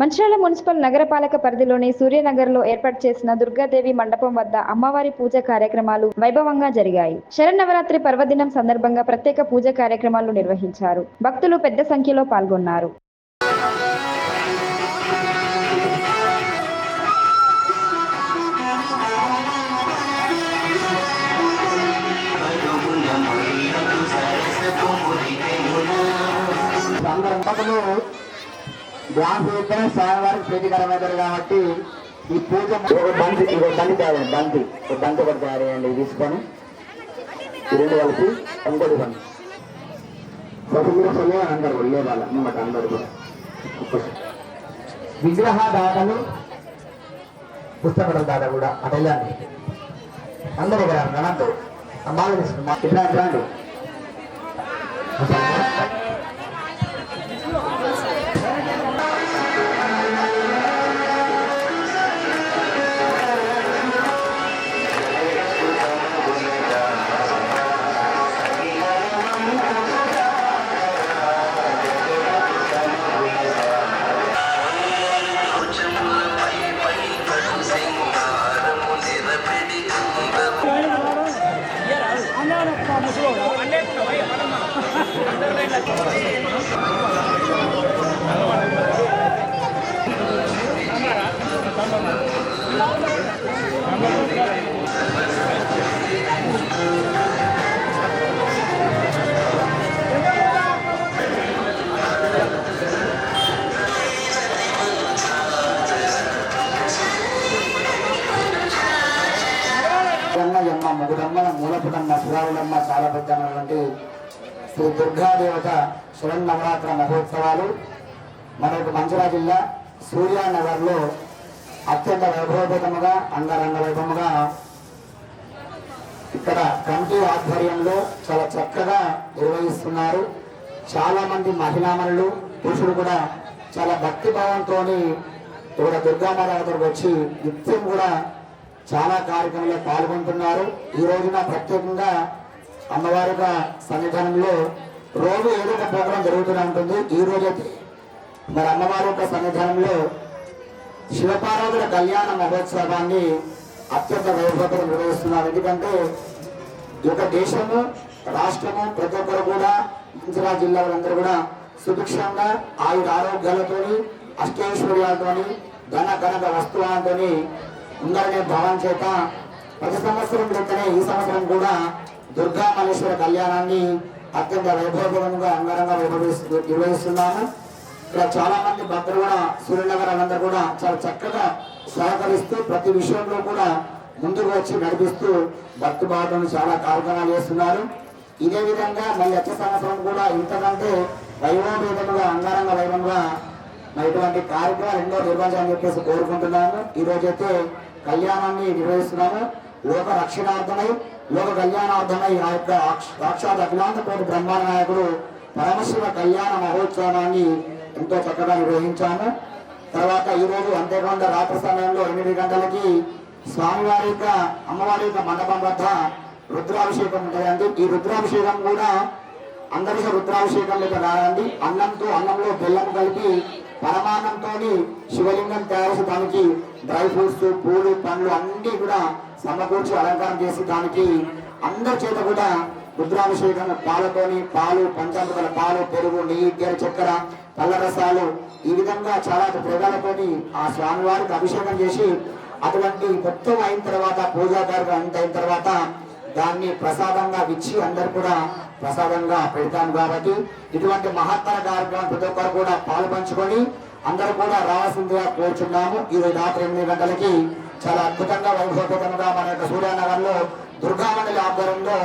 Mancherial municipal నగరపాలక పరిధిలోని సూర్యనగర్లో ఏర్పాటు చేసిన దుర్గాదేవి మండపం వద్ద అమ్మవారి పూజ కార్యక్రమాలు వైభవంగా జరిగాయి. శరన్నవరాత్రి పర్వదినం సందర్భంగా ప్రత్యేక పూజ కార్యక్రమాలు నిర్వహించారు. భక్తులు పెద్ద సంఖ్యలో పాల్గొన్నారు. సందర్భంలో డ్యాన్స్ అయితే స్వామివారికి ప్రీతికరమైనది కాబట్టి ఈ పూజ ఒక బంతి ఒక బంతి తయారు బంతి. ఒక బంతి ఒకటి తయారు చేయండి తీసుకొని రెండు కలిపి ఇంకోటి బంతి సతులు సమయం అందరు వెళ్ళే వాళ్ళ అన్నమాట అందరు కూడా. విగ్రహ దాతలు పుస్తకాల దాత కూడా అటు వెళ్ళండి అందరు ఇక్కడ గణంతో బాగా తీసుకున్నా ఇట్లా ఇట్లాంటి మూలపుటమ్మ శివారులమ్మ చాలా పెద్దమైనటువంటి శ్రీ దుర్గాదేవత శరన్నవరాత్ర మహోత్సవాలు. మనకు మంచిరా జిల్లా సూర్యానగర్లో అత్యంత వైభవపేతముగా అంగరంగ వైభవముగా ఇక్కడ కమిటీ ఆధ్వర్యంలో చాలా చక్కగా నిర్వహిస్తున్నారు. చాలా మంది మహిళామణులు పురుషులు కూడా చాలా భక్తి భావంతో ఇక్కడ దుర్గామాత దగ్గరకు వచ్చి నిత్యం కూడా చాలా కార్యక్రమంలో పాల్గొంటున్నారు. ఈ రోజున ప్రత్యేకంగా అమ్మవారి సన్నిధానంలో రోజు ఏదో ఒక ప్రోగ్రాం జరుగుతూనే ఉంటుంది. ఈ రోజైతే మరి అమ్మవారి యొక్క సన్నిధానంలో శివపార్వతుల కళ్యాణ మహోత్సవాన్ని అత్యంత వైభవంగా నిర్వహిస్తున్నారు. ఎందుకంటే ఈ యొక్క దేశము రాష్ట్రము ప్రతి ఒక్కరు కూడా మంచిరా జిల్లా వాళ్ళందరూ కూడా సుభిక్షంగా ఆయుర ఆరోగ్యాలతోని అష్టైశ్వర్యాలతోని ఘన కనక వస్తువులతోని ఉందనే భావం చేత ప్రతి సంవత్సరం లెక్కనే ఈ సంవత్సరం కూడా దుర్గా మల్లేశ్వర కళ్యాణాన్ని అత్యంత వైభవంగా అంగరంగా నిర్వహిస్తున్నాము. ఇక్కడ చాలా మంది భక్తులు కూడా సూర్యనగర్ అందరూ కూడా చాలా చక్కగా సహకరిస్తూ ప్రతి విషయంలో కూడా ముందుకు వచ్చి నడిపిస్తూ భక్తి భావనను చాలా కార్యక్రమాలు చేస్తున్నారు. ఇదే విధంగా మళ్ళీ వచ్చే సంవత్సరం కూడా ఇంతకంటే వైభవపేతముగా అంగరంగ వైభవంగా మరి ఇటువంటి కార్యక్రమాలు ఎన్నో నిర్వహించాలని చెప్పేసి కోరుకుంటున్నాము. ఈ రోజైతే కళ్యాణాన్ని నిర్వహిస్తున్నాము. లోక రక్షణార్థమై లోక కళ్యాణార్థమై ఆ యొక్క సాక్షాత్ అఖిలాంత కోటి బ్రహ్మాండ నాయకుడు పరమశివ కళ్యాణ మహోత్సవాన్ని ఎంతో చక్కగా నిర్వహించాము. తర్వాత ఈరోజు అంతేకాకుండా రాత్రి సమయంలో ఎనిమిది గంటలకి స్వామివారి యొక్క అమ్మవారి యొక్క మండపం వద్ద రుద్రాభిషేకం ఉంటుందండి. ఈ రుద్రాభిషేకం కూడా అందరికీ రుద్రాభిషేకం లేక రాదండి. అన్నంతో అన్నంలో బెల్లం కలిపి పరమాన్నంతో శివలింగం తయారు చేసి దానికి డ్రై ఫ్రూట్స్ పూలు పండ్లు అన్ని కూడా సమకూర్చి అలంకారం చేసి దానికి అందరి చేత కూడా రుద్రాభిషేకం పాలతోని పాలు పంచామృతాల పాలు పెరుగు నెయ్యి గేర చక్కెర పళ్ళరసాలు ఈ విధంగా చాలా ప్రజలతోని ఆ స్వామివారికి అభిషేకం చేసి అటువంటి మొత్తం అయిన తర్వాత పూజా కార్యక్రమం అంత అయిన తర్వాత దాన్ని ప్రసాదంగా ఇచ్చి అందరు కూడా ప్రసాదంగా పెడతాం కాబట్టి ఇటువంటి మహత్తర కార్యక్రమం ప్రతి ఒక్కరు కూడా పాలు పంచుకొని అందరూ కూడా రావాల్సిందిగా కోరుచున్నాము. ఈ రోజు రాత్రి ఎనిమిది గంటలకి చాలా అద్భుతంగా వైభవపేతంగా మన యొక్క సూర్యానగర్లో దుర్గామండలి ఆధ్వర్యంలో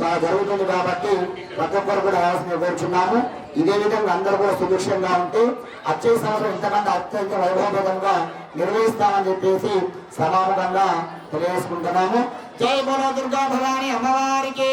చాలా జరుగుతుంది కాబట్టి ప్రతి ఒక్కరు కూడా రావాల్సిందిగా కోరుచున్నాము. ఇదే విధంగా అందరూ కూడా సుభిక్షంగా ఉంటే వచ్చే సంవత్సరం ఇంతకంటే అత్యంత వైభవపేతంగా నిర్వహిస్తామని చెప్పేసి సమానంగా తెలియజేసుకుంటున్నాము. జై బోలో దుర్గా భవాని అమ్మవారికి.